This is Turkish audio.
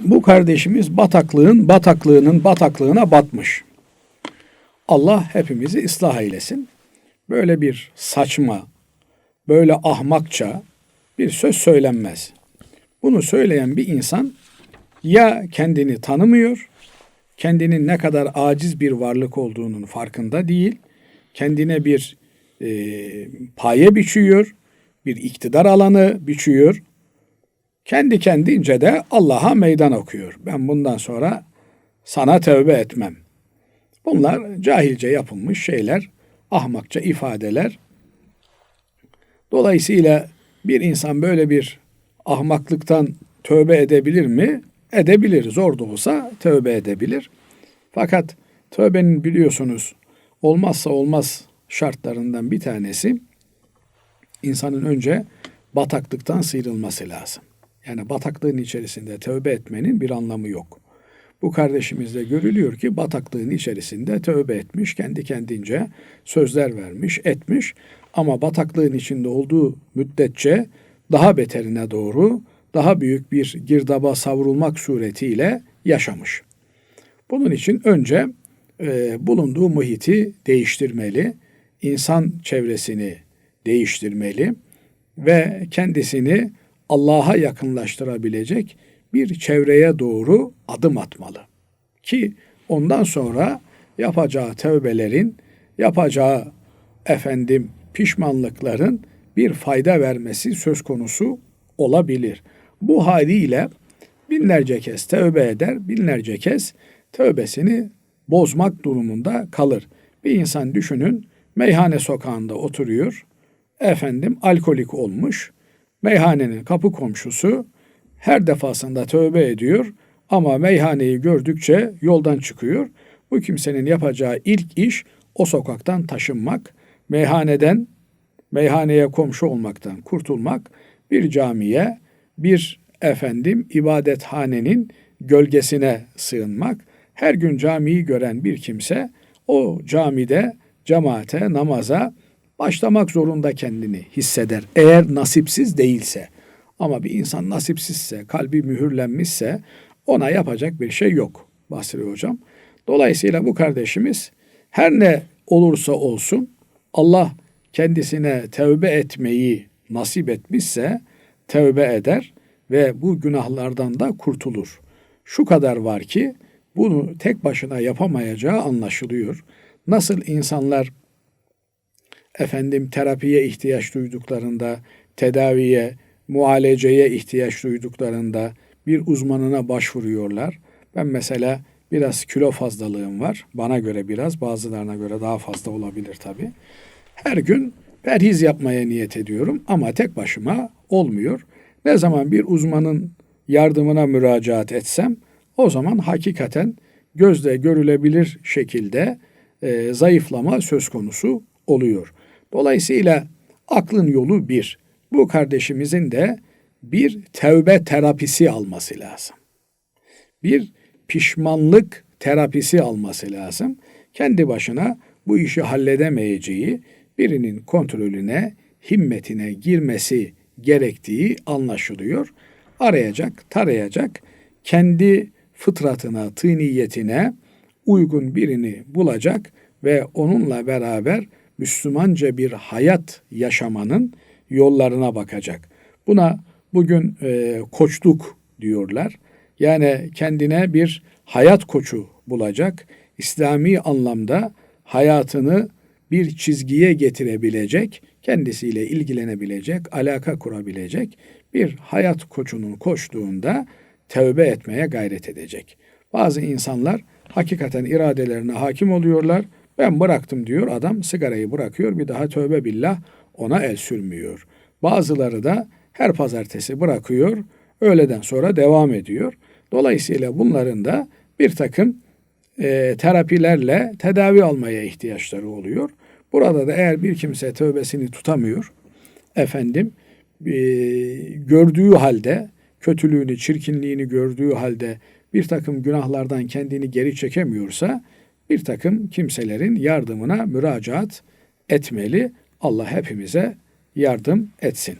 Bu kardeşimiz bataklığın bataklığının bataklığına batmış. Allah hepimizi ıslah eylesin. Böyle bir saçma, böyle ahmakça bir söz söylenmez. Bunu söyleyen bir insan ya kendini tanımıyor, kendinin ne kadar aciz bir varlık olduğunun farkında değil, kendine bir e, paye biçiyor, bir iktidar alanı biçiyor, kendi kendince de Allah'a meydan okuyor. Ben bundan sonra sana tövbe etmem. Bunlar cahilce yapılmış şeyler, ahmakça ifadeler. Dolayısıyla bir insan böyle bir ahmaklıktan tövbe edebilir mi? Edebilir. Zor da olsa tövbe edebilir. Fakat tövbenin biliyorsunuz olmazsa olmaz şartlarından bir tanesi insanın önce bataklıktan sıyrılması lazım. Yani bataklığın içerisinde tövbe etmenin bir anlamı yok. Bu kardeşimizde görülüyor ki bataklığın içerisinde tövbe etmiş, kendi kendince sözler vermiş, etmiş ama bataklığın içinde olduğu müddetçe daha beterine doğru daha büyük bir girdaba savrulmak suretiyle yaşamış. Bunun için önce e, bulunduğu muhiti değiştirmeli, insan çevresini değiştirmeli ve kendisini Allah'a yakınlaştırabilecek bir çevreye doğru adım atmalı. Ki ondan sonra yapacağı tövbelerin, yapacağı efendim pişmanlıkların bir fayda vermesi söz konusu olabilir. Bu haliyle binlerce kez tövbe eder, binlerce kez tövbesini bozmak durumunda kalır. Bir insan düşünün meyhane sokağında oturuyor, efendim alkolik olmuş, meyhanenin kapı komşusu her defasında tövbe ediyor ama meyhaneyi gördükçe yoldan çıkıyor. Bu kimsenin yapacağı ilk iş o sokaktan taşınmak, meyhaneden meyhaneye komşu olmaktan kurtulmak, bir camiye, bir efendim ibadethanenin gölgesine sığınmak. Her gün camiyi gören bir kimse o camide cemaate, namaza başlamak zorunda kendini hisseder. Eğer nasipsiz değilse. Ama bir insan nasipsizse, kalbi mühürlenmişse ona yapacak bir şey yok Basri Hocam. Dolayısıyla bu kardeşimiz her ne olursa olsun Allah kendisine tevbe etmeyi nasip etmişse tevbe eder ve bu günahlardan da kurtulur. Şu kadar var ki bunu tek başına yapamayacağı anlaşılıyor. Nasıl insanlar efendim terapiye ihtiyaç duyduklarında, tedaviye, mualeceye ihtiyaç duyduklarında bir uzmanına başvuruyorlar. Ben mesela biraz kilo fazlalığım var. Bana göre biraz, bazılarına göre daha fazla olabilir tabii. Her gün perhiz yapmaya niyet ediyorum ama tek başıma olmuyor. Ne zaman bir uzmanın yardımına müracaat etsem o zaman hakikaten gözle görülebilir şekilde e, zayıflama söz konusu oluyor. Dolayısıyla aklın yolu bir. Bu kardeşimizin de bir tevbe terapisi alması lazım. Bir pişmanlık terapisi alması lazım. Kendi başına bu işi halledemeyeceği birinin kontrolüne, himmetine girmesi gerektiği anlaşılıyor. Arayacak, tarayacak, kendi fıtratına, tıniyetine uygun birini bulacak ve onunla beraber Müslümanca bir hayat yaşamanın yollarına bakacak. Buna bugün e, koçluk diyorlar. Yani kendine bir hayat koçu bulacak. İslami anlamda hayatını bir çizgiye getirebilecek, kendisiyle ilgilenebilecek, alaka kurabilecek bir hayat koçunun koştuğunda tövbe etmeye gayret edecek. Bazı insanlar hakikaten iradelerine hakim oluyorlar. Ben bıraktım diyor adam sigarayı bırakıyor bir daha tövbe billah ona el sürmüyor. Bazıları da her pazartesi bırakıyor öğleden sonra devam ediyor. Dolayısıyla bunların da bir takım e, terapilerle tedavi almaya ihtiyaçları oluyor. Burada da eğer bir kimse tövbesini tutamıyor, efendim e, gördüğü halde, kötülüğünü, çirkinliğini gördüğü halde bir takım günahlardan kendini geri çekemiyorsa, bir takım kimselerin yardımına müracaat etmeli. Allah hepimize yardım etsin.